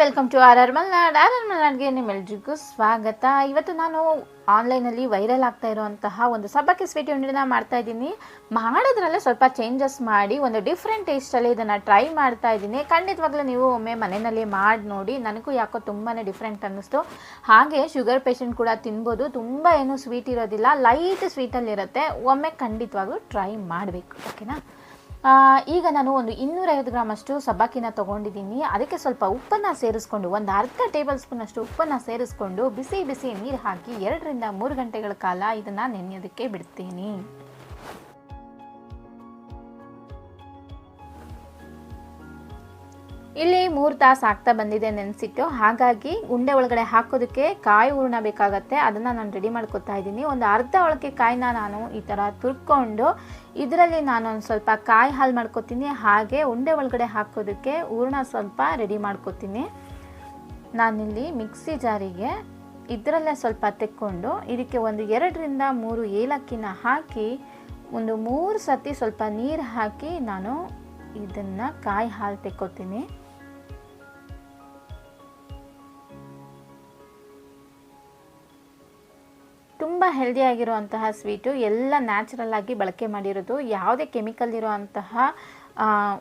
Welcome to R R Malnad R R ಮಲ್ನಾಡ್ಗೆ ನಿಮ್ಮೆಲ್ರಿಗೂ ಸ್ವಾಗತ. ಇವತ್ತು ನಾನು ಆನ್ಲೈನಲ್ಲಿ ವೈರಲ್ ಆಗ್ತಾ ಇರುವಂತಹ ಒಂದು ಸಬ್ಬಕ್ಕಿ ಸ್ವೀಟ್ ಉಂಡಿನ ಮಾಡ್ತಾ ಇದ್ದೀನಿ. ಮಾಡೋದ್ರಲ್ಲೇ ಸ್ವಲ್ಪ ಚೇಂಜಸ್ ಮಾಡಿ, ಒಂದು ಡಿಫ್ರೆಂಟ್ ಟೇಸ್ಟಲ್ಲಿ ಇದನ್ನು ಟ್ರೈ ಮಾಡ್ತಾ ಇದ್ದೀನಿ. ಖಂಡಿತವಾಗ್ಲೂ ನೀವು ಒಮ್ಮೆ ಮನೆಯಲ್ಲಿ ಮಾಡಿ ನೋಡಿ, ನನಗೂ ಯಾಕೋ ತುಂಬಾ ಡಿಫ್ರೆಂಟ್ ಅನ್ನಿಸ್ತು. ಹಾಗೆ ಶುಗರ್ ಪೇಷಂಟ್ ಕೂಡ ತಿನ್ಬೋದು. ತುಂಬ ಏನು ಸ್ವೀಟ್ ಇರೋದಿಲ್ಲ. ಲೈಟ್ ಸ್ವೀಟಲ್ಲಿರುತ್ತೆ ಒಮ್ಮೆ ಖಂಡಿತವಾಗ್ಲೂ ಟ್ರೈ ಮಾಡಬೇಕು. ಓಕೆನಾ ಈಗ ನಾನು ಒಂದು ಇನ್ನೂರೈವತ್ತು ಗ್ರಾಮಷ್ಟು ಸಬ್ಬಕ್ಕಿನ ತೊಗೊಂಡಿದ್ದೀನಿ. ಅದಕ್ಕೆ ಸ್ವಲ್ಪ ಉಪ್ಪನ್ನು ಸೇರಿಸ್ಕೊಂಡು ಒಂದು ಅರ್ಧ ಟೇಬಲ್ ಸ್ಪೂನಷ್ಟು ಉಪ್ಪನ್ನು ಸೇರಿಸ್ಕೊಂಡು ಬಿಸಿ ಬಿಸಿ ನೀರು ಹಾಕಿ ಎರಡರಿಂದ ಮೂರು ಗಂಟೆಗಳ ಕಾಲ ಇದನ್ನು ನೆನೆಯೋದಕ್ಕೆ ಬಿಡ್ತೀನಿ. ಇಲ್ಲಿ ಮೂರು ತಾಸು ಆಗ್ತಾ ಬಂದಿದೆ ನೆನೆಸಿಟ್ಟು. ಹಾಗಾಗಿ ಉಂಡೆ ಒಳಗಡೆ ಹಾಕೋದಕ್ಕೆ ಕಾಯಿ ಹೂರ್ಣ ಬೇಕಾಗತ್ತೆ. ಅದನ್ನು ನಾನು ರೆಡಿ ಮಾಡ್ಕೊತಾ ಇದ್ದೀನಿ. ಒಂದು ಅರ್ಧ ಒಳಗೆ ಕಾಯಿನ ನಾನು ಈ ಥರ ತುರ್ಕೊಂಡು ಇದರಲ್ಲಿ ನಾನು ಒಂದು ಸ್ವಲ್ಪ ಕಾಯಿ ಹಾಲು ಮಾಡ್ಕೊತೀನಿ. ಹಾಗೆ ಉಂಡೆ ಒಳಗಡೆ ಹಾಕೋದಕ್ಕೆ ಹೂರ್ಣ ಸ್ವಲ್ಪ ರೆಡಿ ಮಾಡ್ಕೊತೀನಿ. ನಾನಿಲ್ಲಿ ಮಿಕ್ಸಿ ಜಾರಿಗೆ ಇದರಲ್ಲೇ ಸ್ವಲ್ಪ ತೆಕ್ಕೊಂಡು ಇದಕ್ಕೆ ಒಂದು ಎರಡರಿಂದ ಮೂರು ಏಲಕ್ಕಿನ ಹಾಕಿ ಒಂದು ಮೂರು ಸತಿ ಸ್ವಲ್ಪ ನೀರು ಹಾಕಿ ನಾನು ಇದನ್ನು ಕಾಯಿ ಹಾಲು ತೆಕ್ಕೋತೀನಿ. ತುಂಬ ಹೆಲ್ದಿಯಾಗಿರುವಂತಹ ಸ್ವೀಟು ಎಲ್ಲ ನ್ಯಾಚುರಲ್ ಆಗಿ ಬಳಕೆ ಮಾಡಿರೋದು. ಯಾವುದೇ ಕೆಮಿಕಲ್ ಇರುವಂತಹ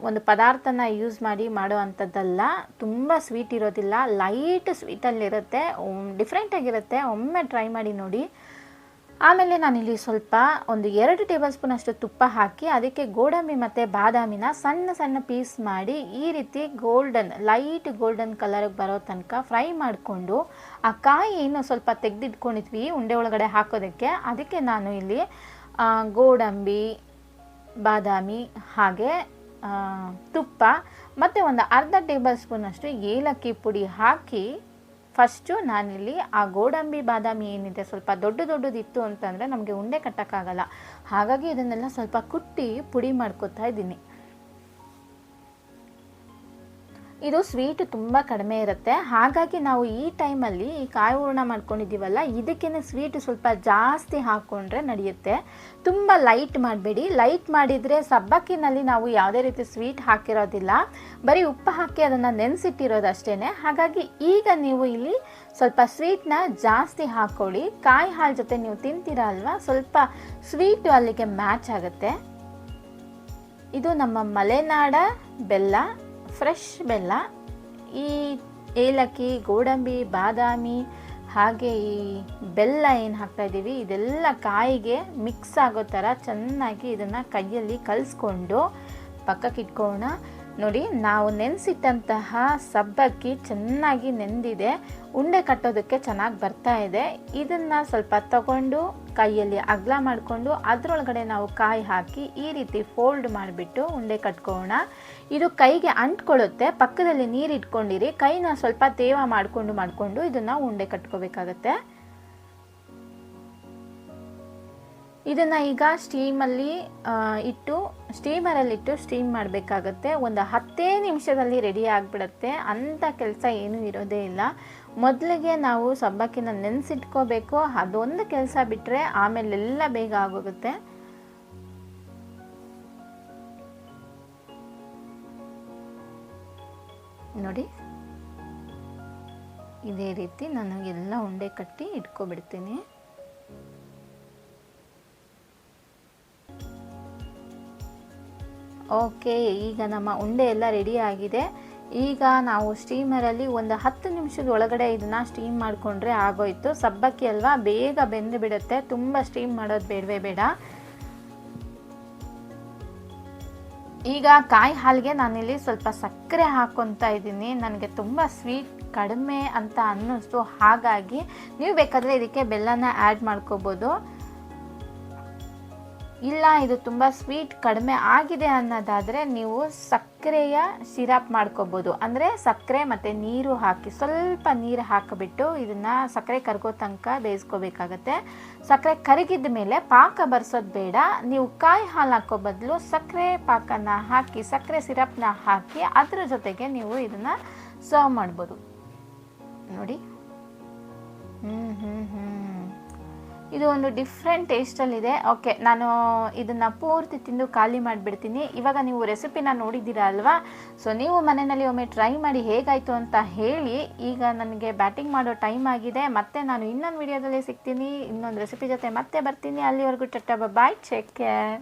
ಒಂದು ಪದಾರ್ಥನ ಯೂಸ್ ಮಾಡಿ ಮಾಡುವಂಥದ್ದಲ್ಲ. ತುಂಬ ಸ್ವೀಟ್ ಇರೋದಿಲ್ಲ. ಲೈಟ್ ಸ್ವೀಟಲ್ಲಿರುತ್ತೆ ಡಿಫ್ರೆಂಟಾಗಿರುತ್ತೆ ಒಮ್ಮೆ ಟ್ರೈ ಮಾಡಿ ನೋಡಿ. ಆಮೇಲೆ ನಾನಿಲ್ಲಿ ಸ್ವಲ್ಪ ಒಂದು ಎರಡು ಟೇಬಲ್ ಸ್ಪೂನ್ ಅಷ್ಟು ತುಪ್ಪ ಹಾಕಿ ಅದಕ್ಕೆ ಗೋಡಂಬಿ ಮತ್ತು ಬಾದಾಮಿನ ಸಣ್ಣ ಸಣ್ಣ ಪೀಸ್ ಮಾಡಿ ಈ ರೀತಿ ಗೋಲ್ಡನ್, ಲೈಟ್ ಗೋಲ್ಡನ್ ಕಲರ್ಗೆ ಬರೋ ತನಕ ಫ್ರೈ ಮಾಡಿಕೊಂಡು ಆ ಕಾಯಿ ಏನು ಸ್ವಲ್ಪ ತೆಗೆದಿಟ್ಕೊಂಡಿದ್ವಿ ಉಂಡೆ ಒಳಗಡೆ ಹಾಕೋದಕ್ಕೆ. ಅದಕ್ಕೆ ನಾನು ಇಲ್ಲಿ ಗೋಡಂಬಿ, ಬಾದಾಮಿ ಹಾಗೆ ತುಪ್ಪ ಮತ್ತು ಒಂದು ಅರ್ಧ ಟೇಬಲ್ ಸ್ಪೂನಷ್ಟು ಏಲಕ್ಕಿ ಪುಡಿ ಹಾಕಿ ಫಸ್ಟು ನಾನಿಲ್ಲಿ ಆ ಗೋಡಂಬಿ ಬಾದಾಮಿ ಏನಿದೆ, ಸ್ವಲ್ಪ ದೊಡ್ಡ ದೊಡ್ಡದಿತ್ತು ಅಂತಂದರೆ ನಮಗೆ ಉಂಡೆ ಕಟ್ಟೋಕ್ಕಾಗಲ್ಲ. ಹಾಗಾಗಿ ಇದನ್ನೆಲ್ಲ ಸ್ವಲ್ಪ ಕುಟ್ಟಿ ಪುಡಿ ಮಾಡ್ಕೋತಾ ಇದ್ದೀನಿ. ಇದು ಸ್ವೀಟ್ ತುಂಬ ಕಡಿಮೆ ಇರುತ್ತೆ. ಹಾಗಾಗಿ ನಾವು ಈ ಟೈಮಲ್ಲಿ ಈ ಕಾಯಿ ಹೂರ್ಣ ಮಾಡ್ಕೊಂಡಿದ್ದೀವಲ್ಲ ಇದಕ್ಕೇ ಸ್ವೀಟ್ ಸ್ವಲ್ಪ ಜಾಸ್ತಿ ಹಾಕ್ಕೊಂಡ್ರೆ ನಡೆಯುತ್ತೆ. ತುಂಬ ಲೈಟ್ ಮಾಡಬೇಡಿ. ಲೈಟ್ ಮಾಡಿದರೆ ಸಬ್ಬಕ್ಕಿನಲ್ಲಿ ನಾವು ಯಾವುದೇ ರೀತಿ ಸ್ವೀಟ್ ಹಾಕಿರೋದಿಲ್ಲ. ಬರೀ ಉಪ್ಪು ಹಾಕಿ ಅದನ್ನು ನೆನೆಸಿಟ್ಟಿರೋದು ಅಷ್ಟೇ ಹಾಗಾಗಿ ಈಗ ನೀವು ಇಲ್ಲಿ ಸ್ವಲ್ಪ ಸ್ವೀಟ್ನ ಜಾಸ್ತಿ ಹಾಕ್ಕೊಳ್ಳಿ ಕಾಯಿ ಹಾಲು ಜೊತೆ ನೀವು ತಿಂತೀರ ಅಲ್ವಾ? ಸ್ವಲ್ಪ ಸ್ವೀಟು ಅಲ್ಲಿಗೆ ಮ್ಯಾಚ್ ಆಗುತ್ತೆ. ಇದು ನಮ್ಮ ಮಲೆನಾಡ ಬೆಲ್ಲ. ಫ್ರೆಶ್ ಬೆಲ್ಲ, ಈ ಏಲಕ್ಕಿ, ಗೋಡಂಬಿ, ಬಾದಾಮಿ, ಹಾಗೆ ಈ ಬೆಲ್ಲ ಏನು ಹಾಕ್ತಾ ಇದ್ದೀವಿ, ಇದೆಲ್ಲ ಕಾಯಿಗೆ ಮಿಕ್ಸ್ ಆಗೋ ಥರ ಚೆನ್ನಾಗಿ ಇದನ್ನು ಕೈಯಲ್ಲಿ ಕಲಿಸ್ಕೊಂಡು ಪಕ್ಕಕ್ಕೆ ಇಟ್ಕೋಣ ನೋಡಿ, ನಾವು ನೆನೆಸಿಟ್ಟಂತಹ ಸಬ್ಬಕ್ಕಿ ಚೆನ್ನಾಗಿ ನೆಂದಿದೆ. ಉಂಡೆ ಕಟ್ಟೋದಕ್ಕೆ ಚೆನ್ನಾಗಿ ಬರ್ತಾ ಇದೆ. ಇದನ್ನು ಸ್ವಲ್ಪ ತಗೊಂಡು ಕೈಯಲ್ಲಿ ಅಗಲ ಮಾಡಿಕೊಂಡು ಅದರೊಳಗಡೆ ನಾವು ಕಾಯಿ ಹಾಕಿ ಈ ರೀತಿ ಫೋಲ್ಡ್ ಮಾಡಿಬಿಟ್ಟು ಉಂಡೆ ಕಟ್ಕೋಣ ಇದು ಕೈಗೆ ಅಂಟ್ಕೊಳ್ಳುತ್ತೆ. ಪಕ್ಕದಲ್ಲಿ ನೀರು ಇಟ್ಕೊಂಡಿರಿ. ಕೈನ ಸ್ವಲ್ಪ ತೇವ ಮಾಡಿಕೊಂಡು ಮಾಡಿಕೊಂಡು ಇದನ್ನು ಉಂಡೆ ಕಟ್ಕೋಬೇಕಾಗತ್ತೆ. ಇದನ್ನು ಈಗ ಸ್ಟೀಮಲ್ಲಿ ಇಟ್ಟು ಸ್ಟೀಮರಲ್ಲಿಟ್ಟು ಸ್ಟೀಮ್ ಮಾಡಬೇಕಾಗತ್ತೆ. ಒಂದು ಹತ್ತೇ ನಿಮಿಷದಲ್ಲಿ ರೆಡಿ ಆಗಿಬಿಡುತ್ತೆ. ಅಂಥ ಕೆಲಸ ಏನೂ ಇರೋದೇ ಇಲ್ಲ. ಮೊದಲಿಗೆ ನಾವು ಸಬ್ಬಕ್ಕಿನ ನೆನೆಸಿಟ್ಕೋಬೇಕು. ಅದೊಂದು ಕೆಲಸ ಬಿಟ್ಟರೆ ಆಮೇಲೆಲ್ಲ ಬೇಗ ಆಗೋಗುತ್ತೆ. ನೋಡಿ. ಇದೇ ರೀತಿ ನಾನು ಎಲ್ಲ ಉಂಡೆ ಕಟ್ಟಿ ಇಟ್ಕೊಬಿಡ್ತೀನಿ. ಓಕೆ, ಈಗ ನಮ್ಮ ಉಂಡೆ ಎಲ್ಲ ರೆಡಿ ಆಗಿದೆ. ಈಗ ನಾವು ಸ್ಟೀಮರಲ್ಲಿ ಒಂದು ಹತ್ತು ನಿಮಿಷದ ಒಳಗಡೆ ಇದನ್ನು ಸ್ಟೀಮ್ ಮಾಡಿಕೊಂಡ್ರೆ ಆಗೋಯ್ತು. ಸಬ್ಬಕ್ಕಿ ಅಲ್ವಾ, ಬೇಗ ಬೆಂದು ಬಿಡುತ್ತೆ. ತುಂಬ ಸ್ಟೀಮ್ ಮಾಡೋದು ಬೇಡವೇ ಬೇಡ. ಈಗ ಕಾಯಿ ಹಾಲಿಗೆ ನಾನಿಲ್ಲಿ ಸ್ವಲ್ಪ ಸಕ್ಕರೆ ಹಾಕ್ಕೊತಾ ಇದ್ದೀನಿ. ನನಗೆ ತುಂಬ ಸ್ವೀಟ್ ಕಡಿಮೆ ಅಂತ ಅನ್ನಿಸ್ತು. ಹಾಗಾಗಿ ನೀವು ಬೇಕಾದರೆ ಇದಕ್ಕೆ ಬೆಲ್ಲನ ಆ್ಯಡ್ ಮಾಡ್ಕೋಬೋದು. ಇಲ್ಲ, ಇದು ತುಂಬ ಸ್ವೀಟ್ ಕಡಿಮೆ ಆಗಿದೆ ಅನ್ನೋದಾದರೆ ನೀವು ಸಕ್ಕರೆಯ ಸಿರಪ್ ಮಾಡ್ಕೋಬೋದು. ಅಂದರೆ ಸಕ್ಕರೆ ಮತ್ತು ನೀರು ಹಾಕಿ, ಸ್ವಲ್ಪ ನೀರು ಹಾಕಿಬಿಟ್ಟು ಇದನ್ನು ಸಕ್ಕರೆ ಕರಗೋ ತನಕ ಬೇಯಿಸ್ಕೋಬೇಕಾಗತ್ತೆ. ಸಕ್ಕರೆ ಕರಗಿದ ಮೇಲೆ ಪಾಕ ಬರ್ಸೋದು ಬೇಡ. ನೀವು ಕಾಯಿ ಹಾಲು ಹಾಕೋ ಬದಲು ಸಕ್ಕರೆ ಪಾಕನ ಹಾಕಿ, ಸಕ್ಕರೆ ಸಿರಪ್ನ ಹಾಕಿ ಅದರ ಜೊತೆಗೆ ನೀವು ಇದನ್ನು ಸರ್ವ್ ಮಾಡ್ಬೋದು. ನೋಡಿ. ಹ್ಞೂ ಹ್ಞೂ ಹ್ಞೂ ಇದು ಒಂದು ಡಿಫ್ರೆಂಟ್ ಟೇಸ್ಟಲ್ಲಿದೆ ಓಕೆ ನಾನು ಇದನ್ನು ಪೂರ್ತಿ ತಿಂದು ಖಾಲಿ ಮಾಡಿಬಿಡ್ತೀನಿ. ಇವಾಗ ನೀವು ರೆಸಿಪಿನ ನೋಡಿದ್ದೀರಾ ಅಲ್ವಾ? ಸೊ ನೀವು ಮನೆಯಲ್ಲಿ ಒಮ್ಮೆ ಟ್ರೈ ಮಾಡಿ ಹೇಗಾಯಿತು ಅಂತ ಹೇಳಿ, ಈಗ ನನಗೆ ಬ್ಯಾಟಿಂಗ್ ಮಾಡೋ ಟೈಮ್ ಆಗಿದೆ. ಮತ್ತೆ ನಾನು ಇನ್ನೊಂದು ವಿಡಿಯೋದಲ್ಲಿ ಸಿಗ್ತೀನಿ. ಇನ್ನೊಂದು ರೆಸಿಪಿ ಜೊತೆ ಮತ್ತೆ ಬರ್ತೀನಿ. ಅಲ್ಲಿವರೆಗೂ ಟಟ್ಟ ಬಾಯ್ ಚೆಕ್ ಕೇರ್